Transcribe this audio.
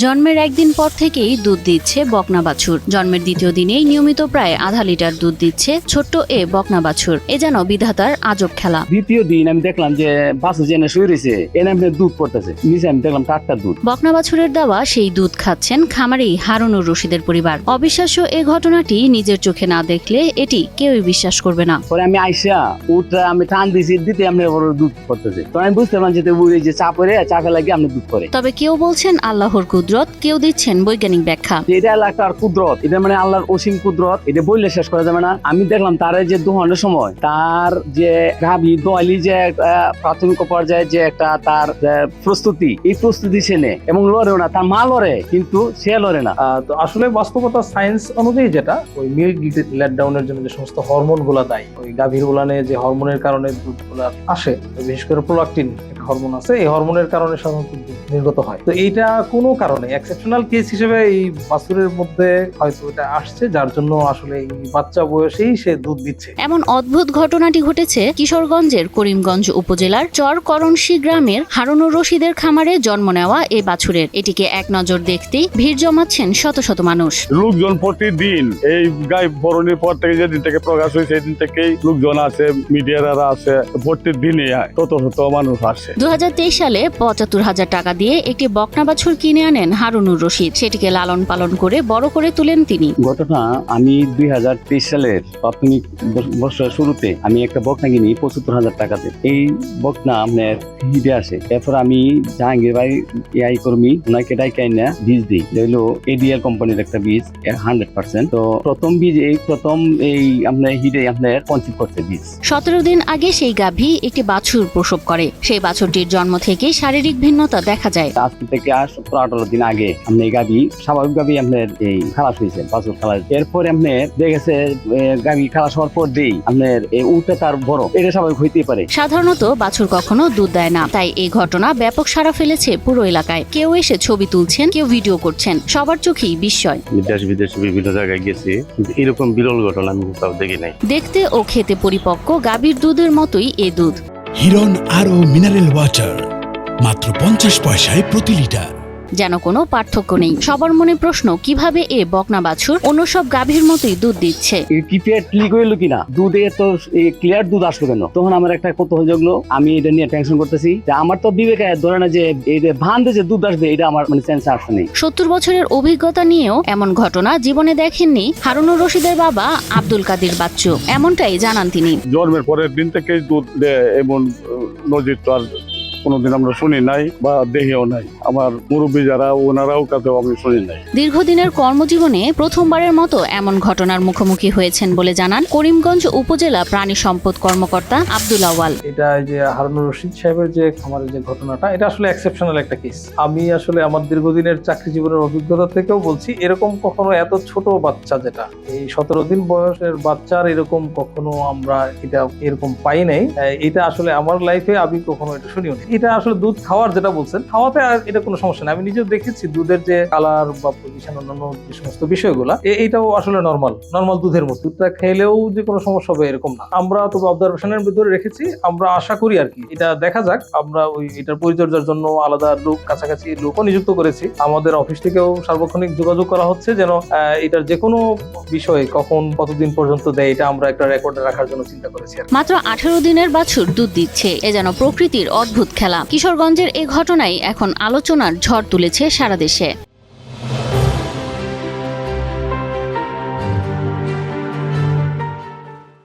জন্মের একদিন পর থেকেই দুধ দিচ্ছে বকনা বাছুর। জন্মের দ্বিতীয় দিনেই নিয়মিত প্রায় আধা লিটার দুধ দিচ্ছে ছোট্ট এ বকনা বাছুর। এ যেন বিধাতার আজব খেলা। দ্বিতীয় দিন আমি দেখলাম যে বাসু জেনে শুয়ে রয়েছে এনে দুধ পড়তেছে। নিচে আমি দেখলাম টাটকা দুধ। বকনা বাছুরের দেওয়া সেই দুধ খাচ্ছেন খামারি হারুনুর রশিদের পরিবার। অবিশ্বাস্য এ ঘটনাটি নিজের চোখে না দেখলে এটি কেউই বিশ্বাস করবে না। পরে আমি আইসা উঠটা আমি টান দিছি দিতে আপনি ওর দুধ পড়তেছে। তো আমি বুঝতে পারলাম যে ওই যে চাপরে চাপে লাগিয়ে আপনি দুধ করে তবে কেউ বলছেন আল্লাহর কুদরত কেউ দিচ্ছেন বৈজ্ঞানিক ব্যাখ্যা। এটা একটা কুদরত এটা মানে আল্লাহর অসীম কুদরত এটা বললে শেষ করা যাবে না। আমি দেখলাম তার যে দোহানোর সময় তার যে গাভি দোয়ালি যে প্রাথমিক পর্যায়ে যে একটা তার প্রস্তুতি এই প্রস্তুতি সে নেয় এবং লড়েও না তার মা লড়ে কিন্তু সে লড়ে না। তো আসলে বাস্তবতা সায়েন্স অনুযায়ী যেটা ওই মিল্ক লেট ডাউনের জন্য যে সমস্ত হরমোনগুলা দায়ী ওই গাভীর উলানে যে হরমোনের কারণে দুধগুলা আসে বিশেষ করে প্রোলাকটিন হরমোন আছে এই হরমোনের কারণে সাধারণত নির্গত হয়। তো এইটা কোনো কারণে এক্সেপশনাল কেস হিসেবে এই বাছুরের মধ্যে হয়তো এটা আসছে যার জন্য আসলে এই বাচ্চা বয়সেই সে দুধ দিচ্ছে। এমন অদ্ভুত ঘটনাটি ঘটেছে কিশোরগঞ্জের করিমগঞ্জ উপজেলার চর করণশী গ্রামের হারুনুর রশিদের খামারে জন্ম নেওয়া এই বাছুরের। এটিকে এক নজর দেখতেই ভিড় জমাচ্ছেন শত শত মানুষ। লোকজন প্রতিদিন এই গাই বরণের পর থেকে যেদিন থেকে প্রকাশ হয়েছে সেদিন থেকেই লোকজন আছে মিডিয়ারা আছে প্রতিদিনই শত শত মানুষ আসে। দু হাজার তেইশ সালে পঁচাত্তর হাজার টাকা দিয়ে একটি বকনা বাছুর কিনে আনেন হারুনুর রশিদ। সেটিকে লালন পালন করে বড় করে তুলেন তিনি। ঘটনা আমি দুই হাজার তেইশ সালের প্রাথমিক বর্ষের শুরুতে আমি একটা বকনা কিনি পঁচাত্তর হাজার টাকাতে। এই বকনা আপনার হিটে আসে এরপর আমি জাহাঙ্গীর ভাই এআই কর্মী ওনাকে ডাইকাই না বীজ দিই। হলো এডিএল কোম্পানির একটা বীজ হান্ড্রেড পার্সেন্ট। তো প্রথম বীজ এই প্রথম এই আপনার হিটে আপনার কনসিভ করছে বীজ। সতেরো দিন আগে সেই গাভী একটি বাছুর প্রসব করে। সেই বাছুরটির জন্ম থেকে শারীরিক ভিন্নতা দেখা যায়। আজ থেকে আর সতেরো আঠারো দিন আগে আপনি এই গাভি স্বাভাবিকভাবে আপনার এই খালাস হয়েছে বাছুর খালাস। এরপরে আপনার দেখেছে গাভি খালাস হওয়ার পর দিই আপনার এই উঠে তার বড়। এটা স্বাভাবিক হইতেই পারে। সাধারণত বাছুর কখনো দুধ দেয় না তাই এই ঘটনা ব্যাপক সাড়া ফেলেছে পুরো এলাকায়। কেউ এসে ছবি তুলছেন কেউ ভিডিও করছেন সবার চোখেই বিস্ময়। দেশ বিদেশে বিভিন্ন জায়গায় গেছি কিন্তু এরকম বিরল ঘটনা আমি কোথাও দেখি নাই। দেখতে ও খেতে পরিপক্ক গাভীর দুধের মতোই এ দুধ। হিরন আরও মিনারেল ওয়াটার মাত্র পঞ্চাশ পয়সায় প্রতি লিটার। যেন কোনো পার্থক্য নেই। সবার মনে প্রশ্ন কীভাবে এ বকনা বাছুর অন্য সব গাভীর মতোই দুধ দিচ্ছে? এই টিপিআর ক্লিক হইল কিনা? দুধে তো ক্লিয়ার দুধ আসলো কেন? তখন আমার একটা কৌতূহল জাগলো আমি এটা নিয়ে টেনশন করতেছি। যে আমার তো বিবেকে ধরে না যে এই যে ভান্দে যে দুধ আসবে এটা আমার মানে সেন্সে আসছে নেই। সত্তর বছরের অভিজ্ঞতা নিয়েও এমন ঘটনা জীবনে দেখেননি হারুনুর রশিদের বাবা আব্দুল কাদির বাচ্চু। এমনটাই জানান তিনি। জন্মের পরের দিন থেকে দুধ দেয় এমন নজির তো আর কোনোদিন আমরা শুনি নাই বা দেখিও নাই। আমার মুরব্বী যারা ওনারাও কাছেও আমি শুনি নাই। দীর্ঘদিনের কর্মজীবনে প্রথমবারের মতো এমন ঘটনার মুখোমুখি হয়েছেন বলে জানান করিমগঞ্জ উপজেলা প্রাণী সম্পদ কর্মকর্তা আব্দুল আওয়াল এটা যে হারুনুর রশিদ সাহেবের যে খামারের যে ঘটনাটা এটা আসলে এক্সেপশনাল একটা কেস আমি আসলে আমার দীর্ঘদিনের চাকরি জীবনের অভিজ্ঞতা থেকেও বলছি এরকম কখনো এত ছোট বাচ্চা যেটা এই সতেরো দিন বয়সের বাচ্চার এরকম কখনো আমরা এটা এরকম পাই নাই। এটা আসলে আমার লাইফে আমি কখনো এটা শুনিও নি। এটা আসলে দুধ খাওয়ার যেটা বলছেন, খাওয়াতে এটা কোনো সমস্যা নেই। আমি নিজেও দেখেছি দুধের যে কালার বা পজিশন অন্যান্য যে সমস্ত বিষয়গুলো এইটাও আসলে নর্মাল নর্মাল দুধের মতো দুধটা খেলেও যে কোনো সমস্যা হবে এরকম না। আমরা তবে অবজারভেশনের ভিতরে রেখেছি, আমরা আশা করি আর কি। এটা দেখা যাক, আমরা ওই এটার পরিচর্যার জন্য আলাদা লোক, কাছাকাছি লোকও নিযুক্ত করেছি। আমাদের অফিস থেকেও সার্বক্ষণিক যোগাযোগ করা হচ্ছে যেন এটার যে কোনো বিষয়ে কখন, কতদিন পর্যন্ত দেয়, এটা আমরা একটা রেকর্ডে রাখার জন্য চিন্তা করেছি মাত্র আঠারো দিনের বাছুর দুধ দিচ্ছে। এ যেন প্রকৃতির অদ্ভুত খেলা। কিশোরগঞ্জের এ ঘটনাই এখন আলোচনার ঝড় তুলেছে সারা দেশে।